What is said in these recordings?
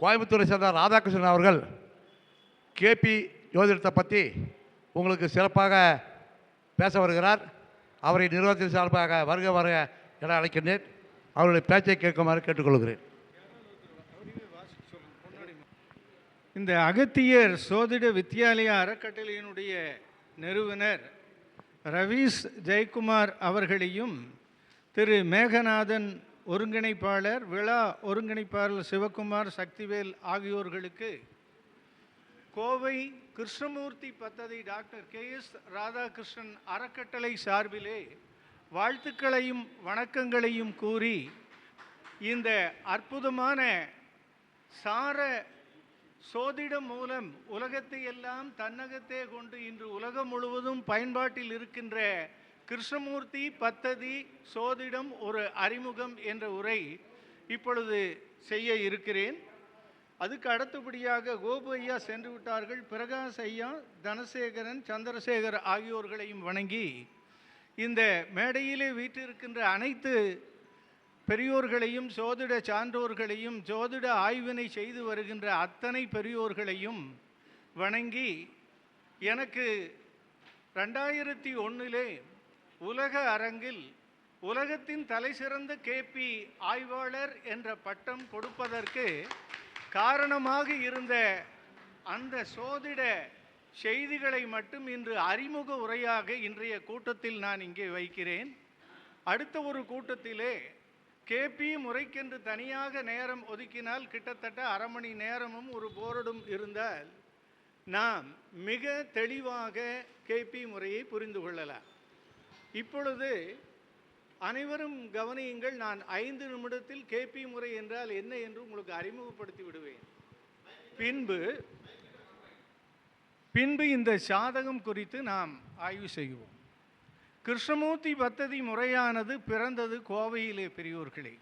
கோயம்புத்தூரை சேர்ந்த ராதாகிருஷ்ணன் அவர்கள் கேபி ஜோதிடத்தை பற்றி உங்களுக்கு சிறப்பாக பேச வருகிறார். அவரை நிறுவனத்தின் சார்பாக வருக வருக என அழைக்கின்றேன். அவருடைய பேச்சை கேட்குமாறு கேட்டுக்கொள்கிறேன். இந்த அகத்தியர் சோதிட வித்தியாலய அறக்கட்டளையினுடைய நிறுவனர் ரவீஸ் ஜெயக்குமார் அவர்களையும் திரு மேகநாதன் ஒருங்கிணைப்பாளர் விழா ஒருங்கிணைப்பாளர் சிவகுமார் சக்திவேல் ஆகியோர்களுக்கு கோவை கிருஷ்ணமூர்த்தி பத்ததி டாக்டர் கே எஸ் ராதாகிருஷ்ணன் அறக்கட்டளை சார்பிலே வாழ்த்துக்களையும் வணக்கங்களையும் கூறி இந்த அற்புதமான சார சோதிடம் மூலம் உலகத்தை எல்லாம் தன்னகத்தே கொண்டு இன்று உலகம் முழுவதும் பயன்பாட்டில் இருக்கின்ற கிருஷ்ணமூர்த்தி பத்ததி சோதிடம் ஒரு அறிமுகம் என்ற உரை இப்பொழுது செய்ய இருக்கிறேன். அதுக்கு அடுத்தபடியாக கோபு ஐயா சென்று விட்டார்கள். பிரகாஷ் ஐயா தனசேகரன் சந்திரசேகர் ஆகியோர்களையும் வணங்கி இந்த மேடையிலே வீற்றிருக்கின்ற அனைத்து பெரியோர்களையும் சோதிட சான்றோர்களையும் சோதிட ஆய்வினை செய்து வருகின்ற அத்தனை பெரியோர்களையும் வணங்கி எனக்கு ரெண்டாயிரத்தி ஒன்றிலே உலக அரங்கில் உலகத்தின் தலைசிறந்த கேபி ஆய்வாளர் என்ற பட்டம் கொடுப்பதற்கு காரணமாக இருந்த அந்த சோதிட செய்திகளை மட்டும் இன்று அறிமுக உரையாக இன்றைய கூட்டத்தில் நான் இங்கே வைக்கிறேன். அடுத்த ஒரு கூட்டத்திலே கேபி முறைக்கென்று தனியாக நேரம் ஒதுக்கினால் கிட்டத்தட்ட அரை மணி நேரமும் ஒரு போர்டும் இருந்தால் நாம் மிக தெளிவாக கேபி முறையை புரிந்து கொள்ளலாம். இப்பொழுது அனைவரும் கவனியுங்கள் நான் ஐந்து நிமிடத்தில் கேபி முறை என்றால் என்ன என்று உங்களுக்கு அறிமுகப்படுத்தி விடுவேன். பின்பு பின்பு இந்த சாதகம் குறித்து நாம் ஆய்வு செய்வோம். கிருஷ்ணமூர்த்தி பத்ததி முறையானது பிறந்தது கோவையிலே பெரியோர்களே.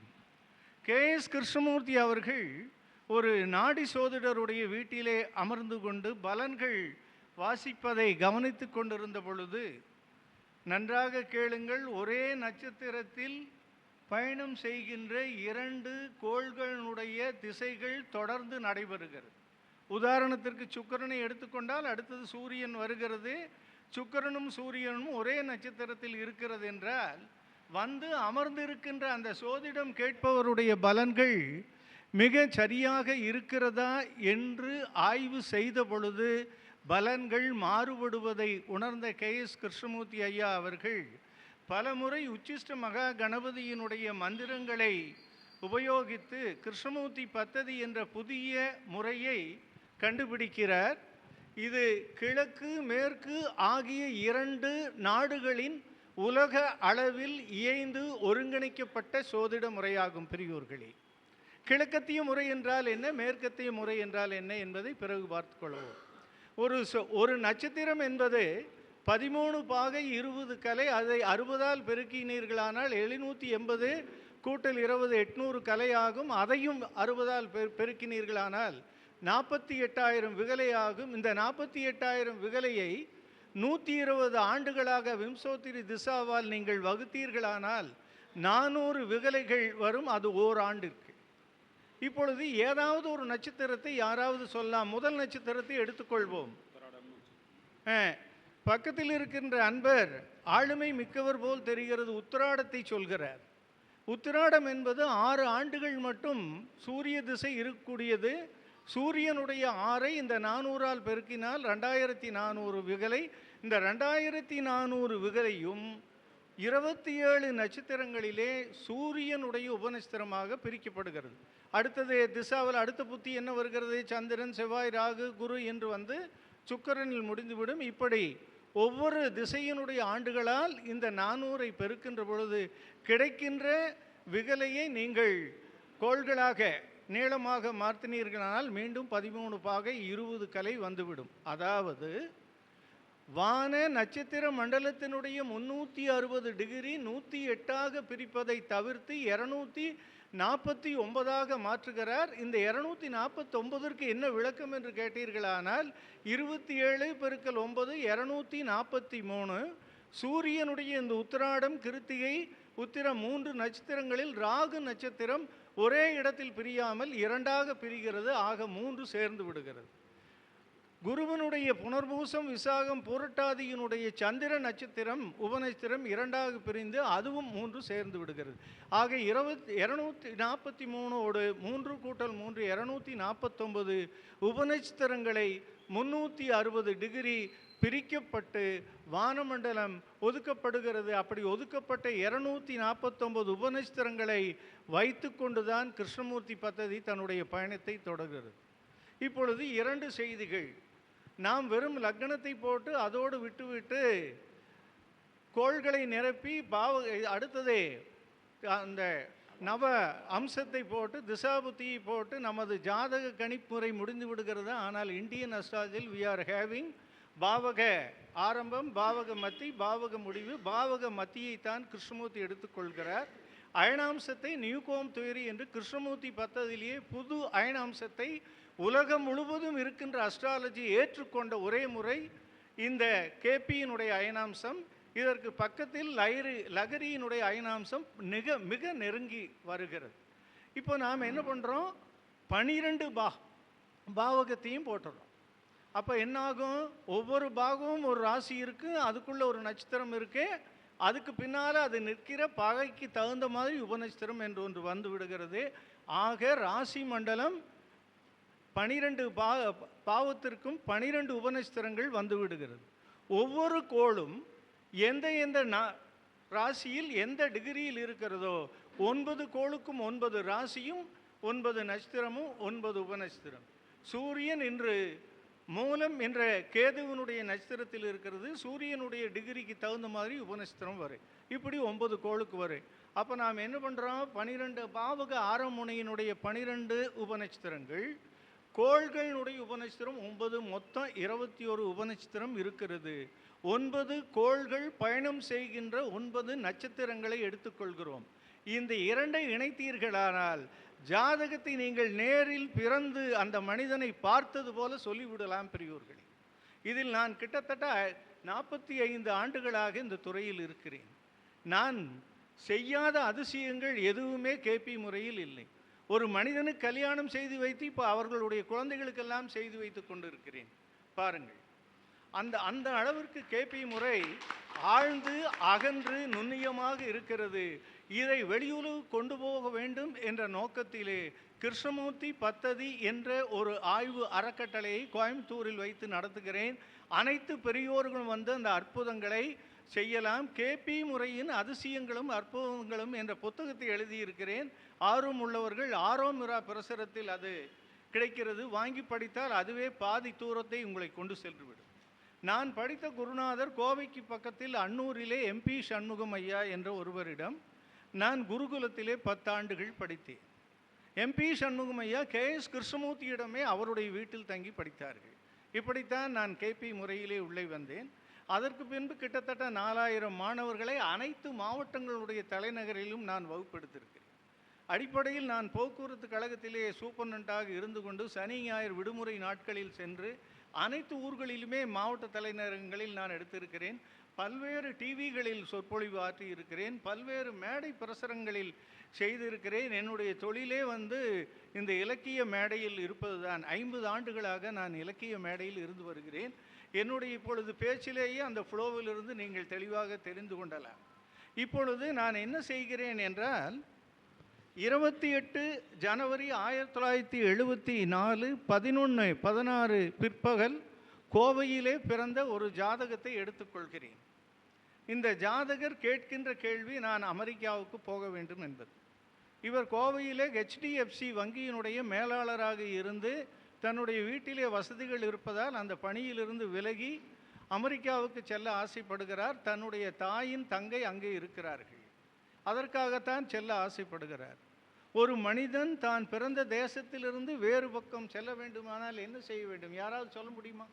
கே எஸ் கிருஷ்ணமூர்த்தி அவர்கள் ஒரு நாடி சோதிடருடைய வீட்டிலே அமர்ந்து கொண்டு பலன்கள் வாசிப்பதை கவனித்து கொண்டிருந்த பொழுது நன்றாக கேளுங்கள். ஒரே நட்சத்திரத்தில் பயணம் செய்கின்ற இரண்டு கோள்களினுடைய திசைகள் தொடர்ந்து நடைபெறுகிறது. உதாரணத்திற்கு சுக்கிரனை எடுத்துக்கொண்டால் அடுத்தது சூரியன் வருகிறது. சுக்கரனும் சூரியனும் ஒரே நட்சத்திரத்தில் இருக்கிறது என்றால் வந்து அமர்ந்திருக்கின்ற அந்த சோதிடம் கேட்பவருடைய பலன்கள் மிக சரியாக இருக்கிறதா என்று ஆய்வு செய்த பொழுது பலன்கள் மாறுபடுவதை உணர்ந்த கே. எஸ். கிருஷ்ணமூர்த்தி ஐயா அவர்கள் பலமுறை உச்சிஷ்ட மகா கணபதியினுடைய மந்திரங்களை உபயோகித்து கிருஷ்ணமூர்த்தி பத்ததி என்ற புதிய முறையை கண்டுபிடிக்கிறார். இது கிழக்கு மேற்கு ஆகிய இரண்டு நாடுகளின் உலக அளவில் இயைந்து ஒருங்கிணைக்கப்பட்ட சோதிட முறையாகும் பெரியோர்களே. கிழக்கத்திய முறை என்றால் என்ன மேற்கத்திய முறை என்றால் என்ன என்பதை பிறகு பார்த்து கொள்வோம். ஒரு ஒரு நட்சத்திரம் என்பது பதிமூணு பாகை இருபது கலை அதை அறுபதால் பெருக்கினீர்களானால் எழுநூற்றி எண்பது கூட்டல் இருபது எட்நூறு கலை ஆகும் அதையும் அறுபதால் பெரு பெருக்கினீர்களானால் நாற்பத்தி எட்டாயிரம் விகலை ஆகும் இந்த நாற்பத்தி எட்டாயிரம் விகலையை நூற்றி இருபது ஆண்டுகளாக விம்சோத்திரி திசாவால் நீங்கள் வகுத்தீர்களானால் நானூறு விகலைகள் வரும். அது ஓராண்டிற்கு. இப்பொழுது ஏதாவது ஒரு நட்சத்திரத்தை யாராவது சொல்லலாம் முதல் நட்சத்திரத்தை எடுத்துக்கொள்வோம். ஆ, பக்கத்தில் இருக்கின்ற அன்பர் ஆளுமை மிக்கவர் போல் தெரிகிறது உத்திராடத்தை சொல்கிறார். உத்திராடம் என்பது ஆறு ஆண்டுகள் மட்டும் சூரிய திசை இருக்கக்கூடியது. சூரியனுடைய ஆறை இந்த நானூறால் பெருக்கினால் ரெண்டாயிரத்தி நானூறு விகலை. இந்த ரெண்டாயிரத்தி நானூறு விகலையும் இருபத்தி ஏழு நட்சத்திரங்களிலே சூரியனுடைய உபநட்சத்திரமாக பிரிக்கப்படுகிறது. அடுத்தது திசாவில் அடுத்த புத்தி என்ன வருகிறது? சந்திரன் செவ்வாய் ராகு குரு என்று வந்து சுக்கிரனில் முடிந்துவிடும். இப்படி ஒவ்வொரு திசையினுடைய ஆண்டுகளால் இந்த நானூறை பெருக்கின்ற பொழுது கிடைக்கின்ற விகலையை நீங்கள் கோள்களாக நீளமாக மாற்றினீர்களானால் மீண்டும் பதிமூணு பாகை இருபது கலை வந்துவிடும். அதாவது வான நட்சத்திர மண்டலத்தினுடைய முன்னூற்றி அறுபது டிகிரி நூற்றி எட்டாக பிரிப்பதை தவிர்த்து இரநூத்தி நாற்பத்தி ஒன்பதாக மாற்றுகிறார். இந்த இரநூத்தி நாற்பத்தொம்பதற்கு என்ன விளக்கம் என்று கேட்டீர்களானால் இருபத்தி ஏழு பெருக்கல் ஒன்பது இரநூத்தி நாற்பத்தி மூணு. சூரியனுடைய இந்த உத்திராடம் கிருத்திகை உத்திரம் மூன்று நட்சத்திரங்களில் ராகு நட்சத்திரம் ஒரே இடத்தில் பிரியாமல் இரண்டாக பிரிகிறது ஆக மூன்று சேர்ந்து விடுகிறது. குருவனுடைய புனர்பூசம் விசாகம் புரட்டாதியினுடைய சந்திர நட்சத்திரம் உபநட்சத்திரம் இரண்டாக பிரிந்து அதுவும் மூன்று சேர்ந்து விடுகிறது. ஆக இருபத்தி இரநூத்தி நாற்பத்தி மூணோடு மூன்று கூட்டல் மூன்று இரநூத்தி நாற்பத்தொம்பது உபநட்சத்திரங்களை முன்னூற்றி அறுபது டிகிரி பிரிக்கப்பட்டு வானமண்டலம் ஒதுக்கப்படுகிறது. அப்படி ஒதுக்கப்பட்ட இரநூத்தி நாற்பத்தொம்பது உபநட்சத்திரங்களை வைத்து கொண்டுதான் கிருஷ்ணமூர்த்தி பத்ததி தன்னுடைய பயணத்தை தொடர்கிறது. இப்பொழுது இரண்டு செய்திகள். நாம் வெறும் லக்னத்தை போட்டு அதோடு விட்டுவிட்டு கோள்களை நிரப்பி பாவ அடுத்ததே அந்த நவ அம்சத்தை போட்டு திசாபுத்தியை போட்டு நமது ஜாதக கணிப்புரை முடிந்து விடுகிறது. ஆனால் இந்தியன் அஸ்ட்ராலஜியில் வி ஆர் ஹேவிங் பாவக ஆரம்பம் பாவக மத்தி பாவக முடிவு பாவக மத்தியைத்தான் கிருஷ்ணமூர்த்தி எடுத்துக்கொள்கிறார். அயனாம்சத்தை நியூகோம் துயரி என்று கிருஷ்ணமூர்த்தி பத்ததிலேயே புது அயனாம்சத்தை உலகம் முழுவதும் இருக்கின்ற அஸ்ட்ராலஜி ஏற்றுக்கொண்ட ஒரே முறை இந்த கேபியினுடைய அயனாம்சம் இதற்கு பக்கத்தில் லைரி லகரியினுடைய அயனாம்சம் மிக மிக நெருங்கி வருகிறது. இப்போ நாம் என்ன பண்ணுறோம் பனிரெண்டு பா பாவகத்தையும் போட்டுறோம். அப்போ என்னாகும்? ஒவ்வொரு பாகமும் ஒரு ராசி இருக்குது அதுக்குள்ளே ஒரு நட்சத்திரம் இருக்குது அதுக்கு பின்னால் அது நிற்கிற பகைக்கு தகுந்த மாதிரி உபநட்சத்திரம் என்று ஒன்று வந்து விடுகிறது. ஆக ராசி மண்டலம் பனிரெண்டு பா பாவத்திற்கும் பனிரெண்டு உபநட்சத்திரங்கள் வந்து விடுகிறது ஒவ்வொரு கோளும் எந்த எந்த நா- ராசியில் எந்த டிகிரியில் இருக்கிறதோ ஒன்பது கோளுக்கும் ஒன்பது ராசியும் ஒன்பது நட்சத்திரமும் ஒன்பது உபநட்சத்திரம் சூரியன் இன்று மூலம் என்ற கேதுவனுடைய நட்சத்திரத்தில் இருக்கிறது. சூரியனுடைய டிகிரிக்கு தகுந்த மாதிரி உபநட்சத்திரம் வரும். இப்படி ஒன்பது கோளுக்கு வரும். அப்போ நாம் என்ன பண்ணுறோம் பனிரெண்டு பாவக ஆரமுனையினுடைய பனிரெண்டு உபநட்சத்திரங்கள் கோள்களினுடைய உபநட்சத்திரம் ஒன்பது மொத்தம் இருபத்தி ஒரு உபநட்சத்திரம் இருக்கிறது. ஒன்பது கோள்கள் பயணம் செய்கின்ற ஒன்பது நட்சத்திரங்களை எடுத்துக்கொள்கிறோம். இந்த இரண்டை இணைத்தீர்களானால் ஜாதகத்தை நீங்கள் நேரில் பிறந்து அந்த மனிதனை பார்த்தது போல சொல்லிவிடலாம் பெரியோர்களே. இதில் நான் கிட்டத்தட்ட நாற்பத்தி ஐந்து ஆண்டுகளாக இந்த துறையில் இருக்கிறேன். நான் செய்யாத அதிசயங்கள் எதுவுமே கேபி முறையில் இல்லை. ஒரு மனிதனுக்கு கல்யாணம் செய்து வைத்து இப்போ அவர்களுடைய குழந்தைகளுக்கெல்லாம் செய்து வைத்து கொண்டிருக்கிறேன். பாருங்கள். அந்த அந்த அளவிற்கு கேபி முறை ஆழ்ந்து அகன்று நுண்ணியமாக இருக்கிறது. இதை வெளியுலகு கொண்டு போக வேண்டும் என்ற நோக்கத்திலே கிருஷ்ணமூர்த்தி பத்ததி என்ற ஒரு ஆய்வு அறக்கட்டளையை கோயம்புத்தூரில் வைத்து நடத்துகிறேன். அனைத்து பெரியோர்களும் வந்து அந்த அற்புதங்களை செய்யலாம். கேபி முறையின் அதிசயங்களும் அற்புதங்களும் என்ற புத்தகத்தை எழுதியிருக்கிறேன். ஆர்வம் உள்ளவர்கள் ஆரோமிரா பிரசுரத்தில் அது கிடைக்கிறது. வாங்கி படித்தால் அதுவே பாதி தூரத்தை உங்களை கொண்டு சென்றுவிடும். நான் படித்த குருநாதர் கோவைக்கு பக்கத்தில் அன்னூரிலே எம்பி சண்முகம் ஐயா என்ற ஒருவரிடம் நான் குருகுலத்திலே பத்தாண்டுகள் படித்தேன். எம்பி சண்முகம் ஐயா கே. எஸ். கிருஷ்ணமூர்த்தியிடமே அவருடைய வீட்டில் தங்கி படித்தார்கள். இப்படித்தான் நான் கேபி முறையிலே உள்ளே வந்தேன். அதற்கு பின்பு கிட்டத்தட்ட நாலாயிரம் மாணவர்களை அனைத்து மாவட்டங்களுடைய தலைநகரிலும் நான் வகுப்பெடுத்திருக்கிறேன். அடிப்படையில் நான் போக்குவரத்து கழகத்திலே சூப்பர்டென்ட்டாக இருந்து கொண்டு சனி ஞாயிறு விடுமுறை நாட்களில் சென்று அனைத்து ஊர்களிலுமே மாவட்ட தலைநகரங்களில் நான் எடுத்திருக்கிறேன். பல்வேறு டிவிகளில் சொற்பொழிவு ஆற்றி இருக்கிறேன் பல்வேறு மேடை பிரசரங்களில் செய்திருக்கிறேன். என்னுடைய தொழிலே வந்து இந்த இலக்கிய மேடையில் இருப்பதுதான். ஐம்பது ஆண்டுகளாக நான் இலக்கிய மேடையில் இருந்து வருகிறேன். என்னுடைய இப்பொழுது பேச்சிலேயே அந்த ஃப்ளோவிலிருந்து நீங்கள் தெளிவாக தெரிந்து கொண்டலாம். இப்பொழுது நான் என்ன செய்கிறேன் என்றால் இருபத்தி எட்டு ஜனவரி ஆயிரத்தி தொள்ளாயிரத்தி எழுபத்தி நாலு பதினொன்று பதினாறு பிற்பகல் கோவையிலே பிறந்த ஒரு ஜாதகத்தை எடுத்துக்கொள்கிறேன். இந்த ஜாதகர் கேட்கின்ற கேள்வி நான் அமெரிக்காவுக்கு போக வேண்டும் என்பது. இவர் கோவையிலே ஹெச்டிஎஃப்சி வங்கியினுடைய மேலாளராக இருந்து தன்னுடைய வீட்டிலே வசதிகள் இருப்பதால் அந்த பணியிலிருந்து விலகி அமெரிக்காவுக்கு செல்ல ஆசைப்படுகிறார். தன்னுடைய தாயின் தங்கை அங்கே இருக்கிறார்கள். அதற்காகத்தான் செல்ல ஆசைப்படுகிறார். ஒரு மனிதன் தான் பிறந்த தேசத்திலிருந்து வேறு பக்கம் செல்ல வேண்டுமானால் என்ன செய்ய வேண்டும்? யாராவது சொல்ல முடியுமா?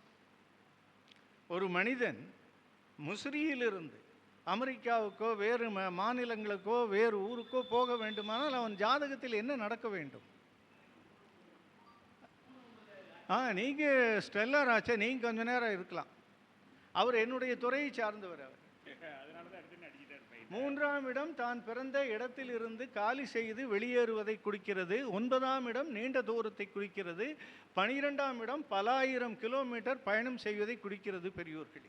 ஒரு மனிதன் முசிறியிலிருந்து அமெரிக்காவுக்கோ வேறு மாநிலங்களுக்கோ வேறு ஊருக்கோ போக வேண்டுமானால் அவன் ஜாதகத்தில் என்ன நடக்க வேண்டும்? ஆ நீங்கள் ஸ்டெல்லர் ஆச்சே நீங்கள் கொஞ்ச நேரம் இருக்கலாம். அவர் என்னுடைய துறையை சார்ந்தவர் அவர். மூன்றாம் இடம் தான் பிறந்த இடத்தில் இருந்து காலி செய்து வெளியேறுவதை குறிக்கிறது. ஒன்பதாம் இடம் நீண்ட தூரத்தை குறிக்கிறது. பனிரெண்டாம் இடம் பல ஆயிரம் கிலோமீட்டர் பயணம் செய்வதை குறிக்கிறது பெரியோர்கள்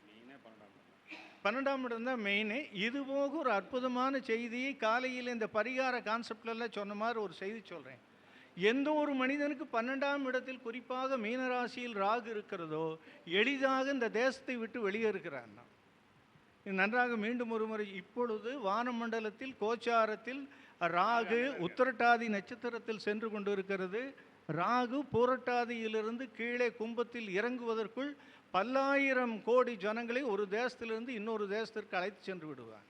பன்னெண்டாம் இடம் தான் மெயினு இது போக ஒரு அற்புதமான செய்தியை காலையில் இந்த பரிகார கான்செப்ட்லாம் சொன்ன மாதிரி ஒரு செய்தி சொல்கிறேன் எந்த ஒரு மனிதனுக்கு பன்னெண்டாம் இடத்தில் குறிப்பாக மீனராசியில் ராகு இருக்கிறதோ எளிதாக இந்த தேசத்தை விட்டு வெளியேறுகிறான் இது நன்றாக மீண்டும் ஒரு முறை இப்பொழுது வானமண்டலத்தில் கோச்சாரத்தில் ராகு உத்திரட்டாதி நட்சத்திரத்தில் சென்று கொண்டிருக்கிறது. ராகு பூரட்டாதியிலிருந்து கீழே கும்பத்தில் இறங்குவதற்குள் பல்லாயிரம் கோடி ஜனங்களை ஒரு தேசத்திலிருந்து இன்னொரு தேசத்திற்கு அழைத்து சென்று விடுவான்.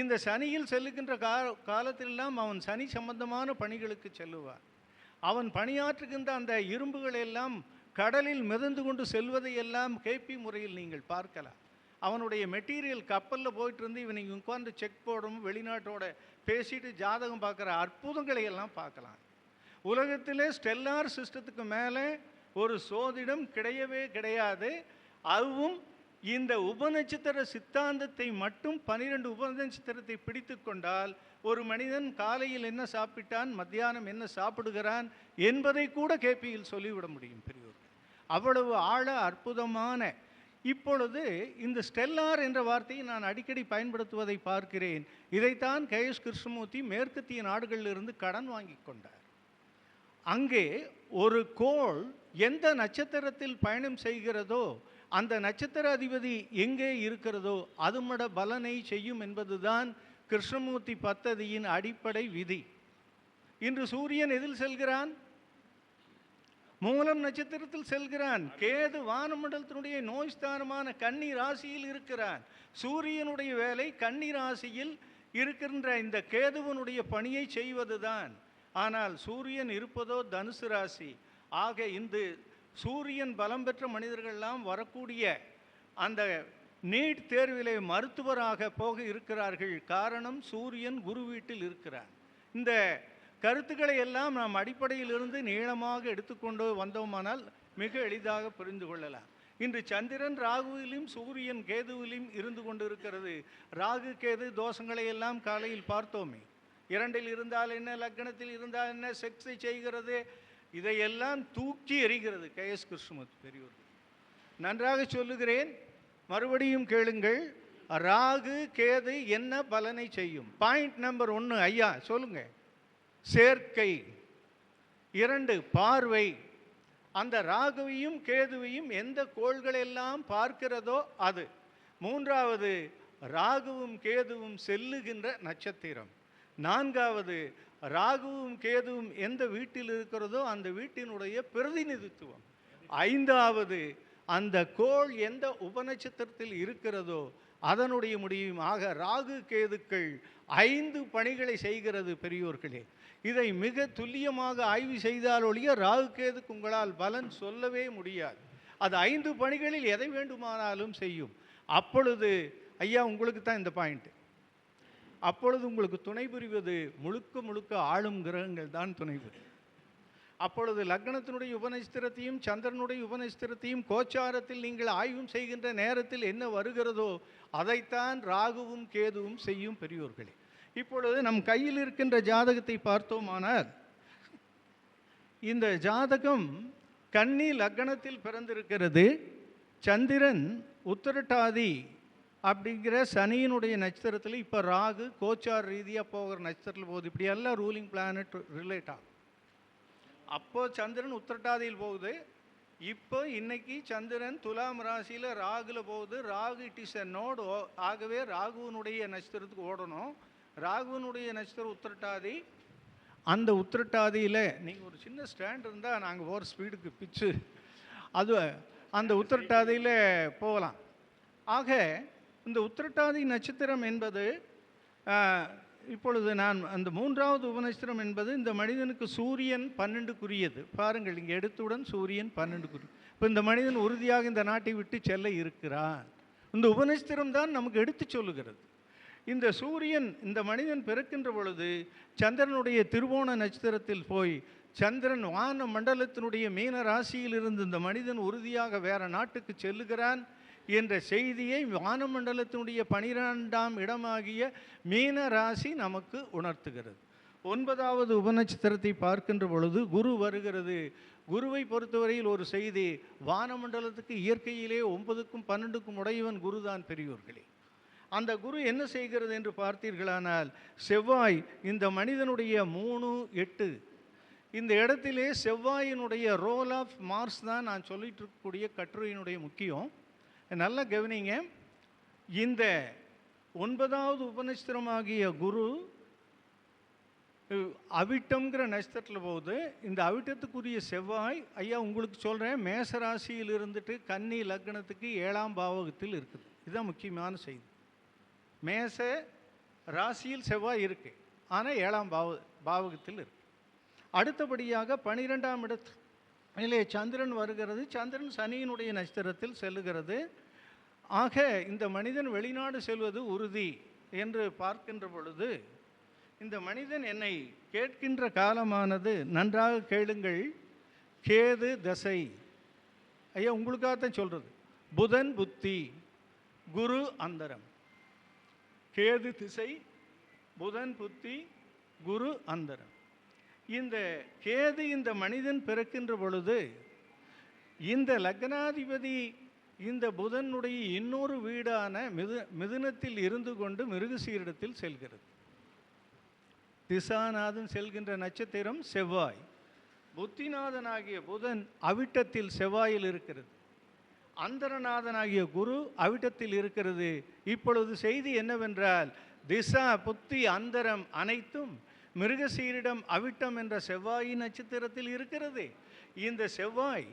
இந்த சனியில் செல்லுகின்ற கா காலத்திலெல்லாம் அவன் சனி சம்பந்தமான பணிகளுக்கு செல்லுவான். அவன் பணியாற்றுகின்ற அந்த இரும்புகள் எல்லாம் கடலில் மிதந்து கொண்டு செல்வதை எல்லாம் கேபி முறையில் நீங்கள் பார்க்கலாம். அவனுடைய மெட்டீரியல் கப்பலில் போயிட்டு இருந்து இவன் இங்கே உட்காந்து செக் போடும் வெளிநாட்டோட பேசிட்டு ஜாதகம் பார்க்குற அற்புதங்களை எல்லாம் பார்க்கலாம். உலகத்திலே ஸ்டெல்லார் சிஸ்டத்துக்கு மேலே ஒரு சோதிடம் கிடையவே கிடையாது. அதுவும் இந்த உபநட்சத்திர சித்தாந்தத்தை மட்டும் பனிரெண்டு உபநட்சத்திரத்தை பிடித்து கொண்டால் ஒரு மனிதன் காலையில் என்ன சாப்பிட்டான் மத்தியானம் என்ன சாப்பிடுகிறான் என்பதை கூட கேபியில் சொல்லிவிட முடியும் பெரியோர்கள். அவ்வளவு ஆழ அற்புதமான. இப்பொழுது இந்த ஸ்டெல்லார் என்ற வார்த்தையை நான் அடிக்கடி பயன்படுத்துவதை பார்க்கிறேன். இதைத்தான் கே எஸ் கிருஷ்ணமூர்த்தி மேற்கத்திய நாடுகளிலிருந்து கடன் வாங்கி கொண்டார். அங்கே ஒரு கோள் எந்த நட்சத்திரத்தில் பயணம் செய்கிறதோ அந்த நட்சத்திர அதிபதி எங்கே இருக்கிறதோ அதுமட பலனை செய்யும் என்பதுதான் கிருஷ்ணமூர்த்தி பத்ததியின் அடிப்படை விதி. இன்று சூரியன் எதில் செல்கிறான்? மூலம் நட்சத்திரத்தில் செல்கிறான். கேது வானமண்டலத்தினுடைய நோய் ஸ்தானமான கன்னி ராசியில் இருக்கிறான். சூரியனுடைய வேலை கன்னி ராசியில் இருக்கின்ற இந்த கேதுவனுடைய பணியை செய்வதுதான். ஆனால் சூரியன் இருப்பதோ தனுசு ராசி. ஆக இந்த சூரியன் பலம் பெற்ற மனிதர்கள்லாம் வரக்கூடிய அந்த நீட் தேர்விலே மருத்துவராக போக இருக்கிறார்கள் காரணம் சூரியன் குரு வீட்டில் இருக்கிறார். இந்த கருத்துக்களை எல்லாம் நாம் அடிப்படையிலிருந்து நீளமாக எடுத்துக்கொண்டு வந்தோமானால் மிக எளிதாக புரிந்து கொள்ளலாம். இன்று சந்திரன் ராகுவிலும் சூரியன் கேதுவிலும் இருந்து கொண்டிருக்கிறது. ராகு கேது தோஷங்களை எல்லாம் காலையில் பார்த்தோமே. இரண்டில் இருந்தால் என்ன லக்னத்தில் இருந்தால் என்ன செக்ஸை செய்கிறது? இதையெல்லாம் தூக்கி எறிகிறது கே எஸ் கிருஷ்ணமூர்த்தி பெரியோர் நன்றாக சொல்லுகிறேன். மறுபடியும் கேளுங்கள் ராகு கேது என்ன பலனை செய்யும்? பாயிண்ட் நம்பர் ஒன்று ஐயா சொல்லுங்க. சேர்க்கை. இரண்டு பார்வை. அந்த ராகுவையும் கேதுவையும் எந்த கோள்களெல்லாம் பார்க்கிறதோ அது. மூன்றாவது ராகுவும் கேதுவும் செல்லுகின்ற நட்சத்திரம். நான்காவது ராகுவும் கேதுவும் எந்த வீட்டில் இருக்கிறதோ அந்த வீட்டினுடைய பிரதிநிதித்துவம். ஐந்தாவது அந்த கோள் எந்த உபநட்சத்திரத்தில் இருக்கிறதோ அதனுடைய முடியும் ஆக ராகு கேதுக்கள் ஐந்து பணிகளை செய்கிறது பெரியோர்களே. இதை மிக துல்லியமாக ஆய்வு செய்தால் ஒழிய ராகு கேதுக்கு உங்களால் பலன் சொல்லவே முடியாது. அது ஐந்து பணிகளில் எதை வேண்டுமானாலும் செய்யும். அப்பொழுது ஐயா உங்களுக்கு தான் இந்த பாயிண்ட். அப்பொழுது உங்களுக்கு துணை புரிவது முழுக்க முழுக்க ஆளும் கிரகங்கள் தான் துணை புரியும். அப்பொழுது லக்னத்தினுடைய உபநட்சத்திரத்தையும் சந்திரனுடைய உபநிஷ்திரத்தையும் கோச்சாரத்தில் நீங்கள் ஆய்வும் செய்கின்ற நேரத்தில் என்ன வருகிறதோ அதைத்தான் ராகுவும் கேதுவும் செய்யும் பெரியோர்களே. இப்பொழுது நம் கையில் இருக்கின்ற ஜாதகத்தை பார்த்தோமானால் இந்த ஜாதகம் கன்னி லக்னத்தில் பிறந்திருக்கிறது. சந்திரன் உத்திரட்டாதி அப்படிங்கிற சனியினுடைய நட்சத்திரத்தில் இப்போ ராகு கோச்சார் ரீதியாக போகிற நட்சத்திரத்தில் போகுது. இப்படி எல்லாம் ரூலிங் பிளானட் ரிலேட் ஆகும். அப்போ சந்திரன் உத்திரட்டாதியில் போகுது. இப்போ இன்னைக்கு சந்திரன் துலாம் ராசியில் ராகுல போகுது. Rahu it is a node ஆகவே ராகுவனுடைய நட்சத்திரத்துக்கு ஓடணும். ராகுவனுடைய நட்சத்திரம் உத்திரட்டாதி. அந்த உத்திரட்டாதியில் நீங்கள் ஒரு சின்ன ஸ்டாண்ட் இருந்தால் நாங்கள் போகிற ஸ்பீடுக்கு பிச்சு. அது அந்த உத்திரட்டாதியில் போகலாம். ஆக இந்த உத்திரட்டாதி நட்சத்திரம் என்பது இப்பொழுது நான் அந்த மூன்றாவது உபநட்சத்திரம் என்பது இந்த மனிதனுக்கு சூரியன் பன்னெண்டுக்குரியது. பாருங்கள் இங்கே எடுத்தவுடன் சூரியன் பன்னெண்டுக்குரிய. இப்போ இந்த மனிதன் உறுதியாக இந்த நாட்டை விட்டு செல்ல இருக்கிறான். இந்த உபநட்சத்திரம் தான் நமக்கு எடுத்து சொல்லுகிறது. இந்த சூரியன் இந்த மனிதன் பிறக்கின்ற பொழுது சந்திரனுடைய திருவோண நட்சத்திரத்தில் போய் சந்திரன் வான மண்டலத்தினுடைய மீன ராசியில் இருந்து இந்த மனிதன் உறுதியாக வேற நாட்டுக்கு செல்லுகிறான். என்ற செய்தியை வானமண்டலத்தினுடைய பனிரெண்டாம் இடமாகிய மீன ராசி நமக்கு உணர்த்துகிறது. ஒன்பதாவது உபநட்சத்திரத்தை பார்க்கின்ற பொழுது குரு வருகிறது. குருவை பொறுத்தவரையில் ஒரு செய்தி வானமண்டலத்துக்கு இயற்கையிலே ஒன்பதுக்கும் பன்னெண்டுக்கும் உடையவன் குருதான் பெரியோர்களே. அந்த குரு என்ன செய்கிறது என்று பார்த்தீர்களானால் செவ்வாய் இந்த மனிதனுடைய மூணு எட்டு. இந்த இடத்திலே செவ்வாயினுடைய ரோல் ஆஃப் மார்ஸ் தான் நான் சொல்லிட்டு இருக்கக்கூடிய கட்டுரையினுடைய முக்கியம். நல்லா கவனிங்க. இந்த ஒன்பதாவது உபநட்சத்திரமாகிய குரு அவிட்டம்ங்கிற நட்சத்திரத்தில் போகுது. இந்த அவிட்டத்துக்குரிய செவ்வாய் ஐயா உங்களுக்கு சொல்கிறேன் மேசராசியில் இருந்துட்டு கன்னி லக்னத்துக்கு ஏழாம் பாவகத்தில் இருக்குது. இதுதான் முக்கியமான செய்தி. மேச ராசியில் செவ்வாய் இருக்குது ஆனால் ஏழாம் பாவ பாவகத்தில் இருக்கு. அடுத்தபடியாக பனிரெண்டாம் இடத்து இடத்திலே சந்திரன் வருகிறது. சந்திரன் சனியினுடைய நட்சத்திரத்தில் செல்லுகிறது. ஆக இந்த மனிதன் வெளிநாடு செல்வது உறுதி என்று பார்க்கின்ற பொழுது இந்த மனிதன் என்னை கேட்கின்ற காலமானது நன்றாக கேளுங்கள். கேது தசை. ஐயா உங்களுக்காகத்தான் சொல்கிறது புதன் புத்தி. குரு அந்தரம். கேது திசை. புதன் புத்தி. குரு அந்தரம். இந்த கேது இந்த மனிதன் பிறக்கின்ற பொழுது இந்த லக்னாதிபதி இந்த புதனுடைய இன்னொரு வீடான மிது மிதுனத்தில் இருந்து கொண்டு மிருகசீரிடத்தில் செல்கிறது. திசாநாதன் செல்கின்ற நட்சத்திரம் செவ்வாய். புத்திநாதனாகிய புதன் அவிட்டத்தில் செவ்வாயில் இருக்கிறது. அந்தரநாதனாகிய குரு அவிட்டத்தில் இருக்கிறது. இப்பொழுது செய்தி என்னவென்றால் திசா புத்தி அந்தரம் அனைத்தும் மிருகசீரிடம் அவிட்டம் என்ற செவ்வாயின் நட்சத்திரத்தில் இருக்கிறது. இந்த செவ்வாய்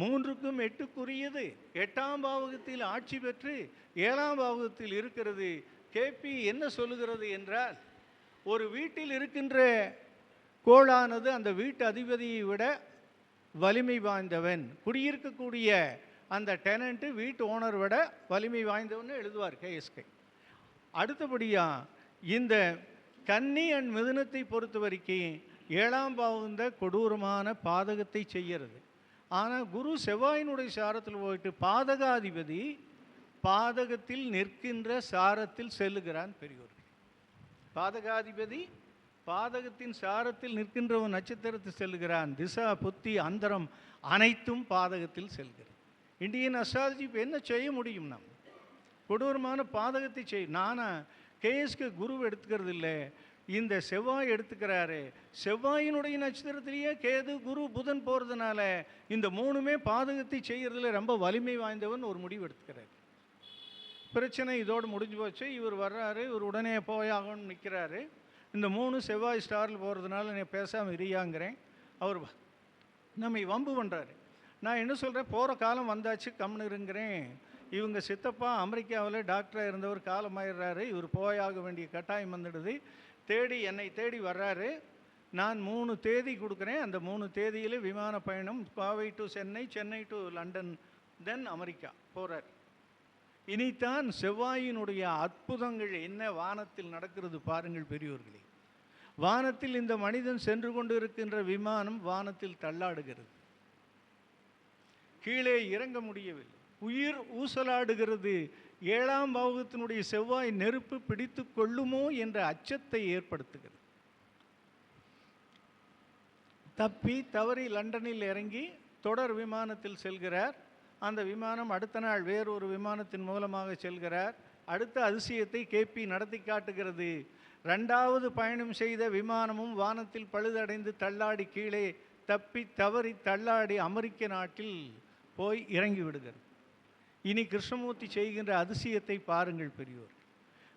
மூன்றுக்கும் எட்டுக்குரியது. எட்டாம் பாவகத்தில் ஆட்சி பெற்று ஏழாம் பாவகத்தில் இருக்கிறது. கேபி என்ன சொல்லுகிறது என்றால் ஒரு வீட்டில் இருக்கின்ற கோளானது அந்த வீட்டு அதிபதியை விட வலிமை வாய்ந்தவன். குடியிருக்கக்கூடிய அந்த டெனண்ட்டு வீட்டு ஓனர் விட வலிமை வாய்ந்தவன் எழுதுவார் கேஎஸ்கே அடுத்தபடியாக இந்த கன்னி அண்ட் மிதுனத்தை பொறுத்த வரைக்கும் ஏழாம் பாவந்த கொடூரமான பாதகத்தை செய்கிறது. ஆனால் குரு செவ்வாயினுடைய சாரத்தில் போயிட்டு பாதகாதிபதி பாதகத்தில் நிற்கின்ற சாரத்தில் செல்லுகிறான் பெரியோர்கள் பாதகாதிபதி பாதகத்தின் சாரத்தில் நிற்கின்றவன் நட்சத்திரத்தில் செல்கிறான் திசா புத்தி அந்தரம் அனைத்தும் பாதகத்தில் செல்கிறது. இந்தியன் அஸ்ட்ராலஜி இப்போ என்ன செய்ய முடியும் நாம்? கொடூரமான பாதகத்தை செய் நானா கேஎஸ்க்கு குரு எடுத்துக்கிறது இல்லை. இந்த செவ்வாய் எடுத்துக்கிறாரு. செவ்வாயினுடைய நட்சத்திரத்திலேயே கேது குரு புதன் போகிறதுனால இந்த மூணுமே பாதகத்தை செய்கிறதுல ரொம்ப வலிமை வாய்ந்தவன் ஒரு முடிவு எடுத்துக்கிறார். பிரச்சனை இதோடு முடிஞ்சு போச்சு. இவர் வர்றாரு இவர் உடனே போயாகணும்னு நிற்கிறாரு இந்த மூணு செவ்வாய் ஸ்டாரில் போகிறதுனால நான் பேசாமல் இரியாங்கிறேன். அவர் நம்மை வம்பு பண்ணுறாரு நான் என்ன சொல்கிறேன் போகிற காலம் வந்தாச்சு கம்னு இருங்கிறேன். இவங்க சித்தப்பா அமெரிக்காவில் டாக்டராக இருந்தவர் காலமாயிடுறாரு இவர் போயாக வேண்டிய கட்டாயம் வந்துடுது. தேடி என்னை தேடி வர்றாரு. நான் மூணு தேதி கொடுக்குறேன். அந்த மூணு தேதியில் விமான பயணம் Kovai to Chennai Chennai to London then America போகிறார் இனித்தான் செவ்வாயினுடைய அற்புதங்கள் என்ன வானத்தில் நடக்கிறது பாருங்கள் பெரியோர்களே. வானத்தில் இந்த மனிதன் சென்று கொண்டு இருக்கின்ற விமானம் வானத்தில் தள்ளாடுகிறது. கீழே இறங்க முடியவில்லை. உயிர் ஊசலாடுகிறது. ஏழாம் பாவகத்தினுடைய செவ்வாய் நெருப்பு பிடித்து கொள்ளுமோ என்ற அச்சத்தை ஏற்படுத்துகிறது. தப்பி தவறி லண்டனில் இறங்கி தொடர் விமானத்தில் செல்கிறார். அந்த விமானம் அடுத்த நாள் வேறொரு விமானத்தின் மூலமாக செல்கிறார். அடுத்த அதிசயத்தை கேபி நடத்தி காட்டுகிறது. ரெண்டாவது பயணம் செய்த விமானமும் வானத்தில் பழுதடைந்து தள்ளாடி கீழே தப்பி தவறி தள்ளாடி அமெரிக்க நாட்டில் போய் இறங்கி விடுகிறது. இனி கிருஷ்ணமூர்த்தி செய்கின்ற அதிசயத்தை பாருங்கள் பெரியோர்.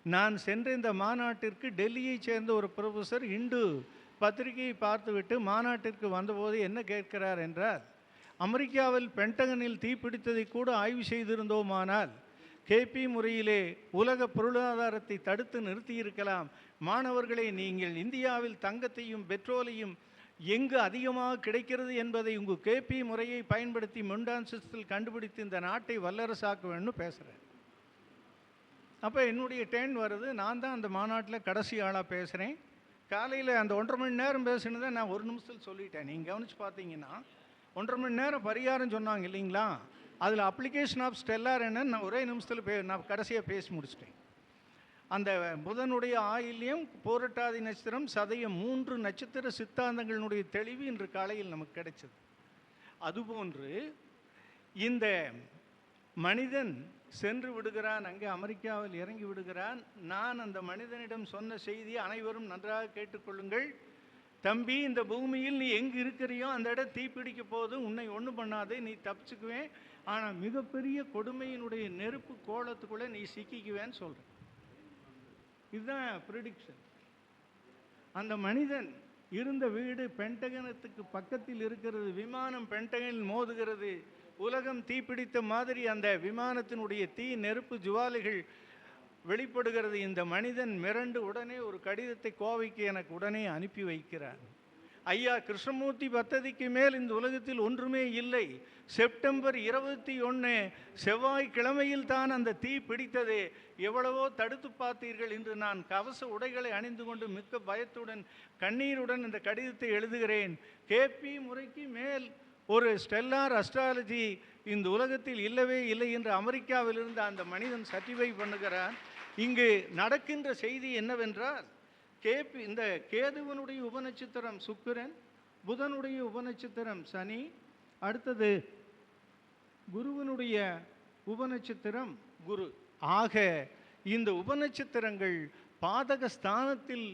நான் சென்ற இந்த மாநாட்டிற்கு டெல்லியைச் சேர்ந்த ஒரு ப்ரொஃபஸர் இண்டு பத்திரிகையை பார்த்துவிட்டு மாநாட்டிற்கு வந்தபோது என்ன கேட்கிறார் என்றால் அமெரிக்காவில் பென்டகனில் தீப்பிடித்ததை கூட ஆய்வு செய்திருந்தோமானால் கேபி முறையிலே உலக பொருளாதாரத்தை தடுத்து நிறுத்தியிருக்கலாம். மாணவர்களை நீங்கள் இந்தியாவில் தங்கத்தையும் பெட்ரோலையும் எங்கு அதிகமாக கிடைக்கிறது என்பதை உங்கள் கேபி முறையை பயன்படுத்தி முண்டான்சத்தில் கண்டுபிடித்து இந்த நாட்டை வல்லரசாக்க வேணும்னு பேசுகிறேன் அப்போ என்னுடைய டேன் வருது நான் தான் அந்த மாநாட்டில் கடைசி ஆளாக பேசுகிறேன் காலையில் அந்த ஒன்றரை மணி நேரம் பேசினதை நான் ஒரு நிமிஷத்தில் சொல்லிட்டேன். நீங்கள் கவனித்து பார்த்தீங்கன்னா ஒன்றரை மணி நேரம் பரிகாரம் சொன்னாங்க இல்லைங்களா? அதில் அப்ளிகேஷன் ஆஃப் ஸ்டெல்லார் என்னன்னு நான் ஒரே நிமிஷத்தில் பே நான் கடைசியாக பேசி முடிச்சிட்டேன். அந்த புதனுடைய ஆயில்யம் போரட்டாதி நட்சத்திரம் சதயம் மூன்று நட்சத்திர சித்தாந்தங்களினுடைய தெளிவு இன்று காலையில் நமக்கு கிடைச்சது. அதுபோன்று இந்த மனிதன் சென்று விடுகிறான் அங்கே அமெரிக்காவில் இறங்கி விடுகிறான். நான் அந்த மனிதனிடம் சொன்ன செய்தியை அனைவரும் நன்றாக கேட்டுக்கொள்ளுங்கள். தம்பி இந்த பூமியில் நீ எங்கு இருக்கிறியோ அந்த இடம் தீப்பிடிக்க போது உன்னை ஒன்றும் பண்ணாதே நீ தப்பிச்சுக்குவேன். ஆனால் மிகப்பெரிய கொடுமையினுடைய நெருப்பு கோலத்துக்குள்ளே நீ சிக்கிக்குவேன்னு சொல்கிறேன் இதுதான் ப்ரிடிக்ஷன் அந்த மனிதன் இருந்த வீடு பென்டகனத்துக்கு பக்கத்தில் இருக்கிறது விமானம் பென்டகனில் மோதுகிறது உலகம் தீப்பிடித்த மாதிரி அந்த விமானத்தினுடைய தீ நெருப்பு ஜுவாலைகள் வெளிப்படுகிறது. இந்த மனிதன் மிரண்டு உடனே ஒரு கடிதத்தை கோவைக்கு எனக்கு உடனே அனுப்பி வைக்கிறார் ஐயா கிருஷ்ணமூர்த்தி பத்ததிக்கு மேல் இந்த உலகத்தில் ஒன்றுமே இல்லை. செப்டம்பர் இருபத்தி ஒன்று செவ்வாய்க்கிழமையில் தான் அந்த தீ பிடித்தது. எவ்வளவோ தடுத்து பார்த்தீர்கள் என்று நான் கவச உடைகளை அணிந்து கொண்டு மிக்க பயத்துடன் கண்ணீருடன் இந்த கடிதத்தை எழுதுகிறேன். கேபி முறைக்கு மேல் ஒரு ஸ்டெல்லார் அஸ்ட்ராலஜி இந்த உலகத்தில் இல்லவே இல்லை என்று அமெரிக்காவிலிருந்து அந்த மனிதன் சர்டிஃபை பண்ணுகிறான் இங்கு நடக்கின்ற செய்தி என்னவென்றால் கேபி இந்த கேதுவனுடைய உபநட்சத்திரம் சுக்கிரன் புதனுடைய உபநட்சத்திரம் சனி அடுத்தது குருவனுடைய உபநட்சத்திரம் குரு. ஆக இந்த உபநட்சத்திரங்கள் பாதக ஸ்தானத்தில்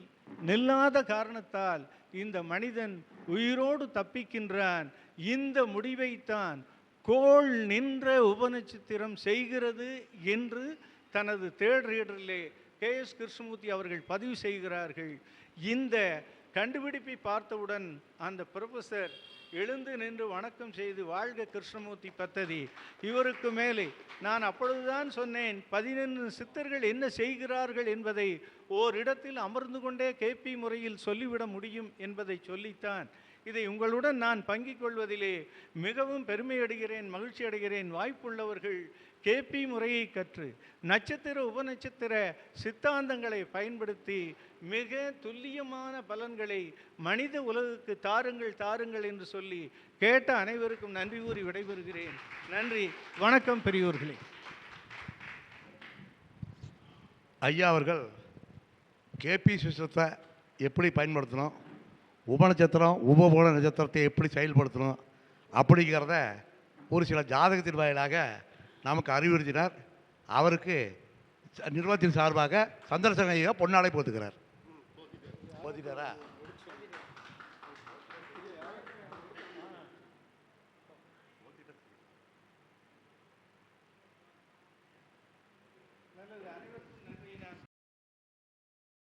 நில்லாத காரணத்தால் இந்த மனிதன் உயிரோடு தப்பிக்கின்றான். இந்த முடிவைத்தான் கோள் நின்ற உபநட்சத்திரம் செய்கிறது என்று தனது தேர்ட் ரீடரிலே கே எஸ் கிருஷ்ணமூர்த்தி அவர்கள் பதிவு செய்கிறார்கள். இந்த கண்டுபிடிப்பை பார்த்தவுடன் அந்த ப்ரொஃபஸர் எழுந்து நின்று வணக்கம் செய்து வாழ்க கிருஷ்ணமூர்த்தி பத்ததி இவருக்கு மேலே நான் அப்பொழுதுதான் சொன்னேன் பதினொன்று சித்தர்கள் என்ன செய்கிறார்கள் என்பதை ஓரிடத்தில் அமர்ந்து கொண்டே கேபி முறையில் சொல்லிவிட முடியும் என்பதை சொல்லித்தான். இதை உங்களுடன் நான் பங்கிக் கொள்வதிலே மிகவும் பெருமை அடைகிறேன் மகிழ்ச்சி அடைகிறேன் வாய்ப்புள்ளவர்கள் கேபி முறையை கற்று நட்சத்திர உபநட்சத்திர சித்தாந்தங்களை பயன்படுத்தி மிக துல்லியமான பலன்களை மனித உலகுக்கு தாருங்கள் தாருங்கள் என்று சொல்லி கேட்ட அனைவருக்கும் நன்றி கூறி விடைபெறுகிறேன். நன்றி. வணக்கம் பெரியோர்களே. ஐயா அவர்கள் கேபி சிஸ்டத்தை எப்படி பயன்படுத்தணும்? உபநட்சத்திரம் உபபோல நட்சத்திரத்தை எப்படி செயல்படுத்தணும்? அப்படிங்கிறத ஒரு சில ஜாதகத்தின் வாயிலாக நமக்கு அறிவுறுத்தினார். அவருக்கு ச- நிறுவனத்தின் சார்பாக சந்திரசேகர் ஐயா போத்துக்கிறார் போத்திட்டாரா?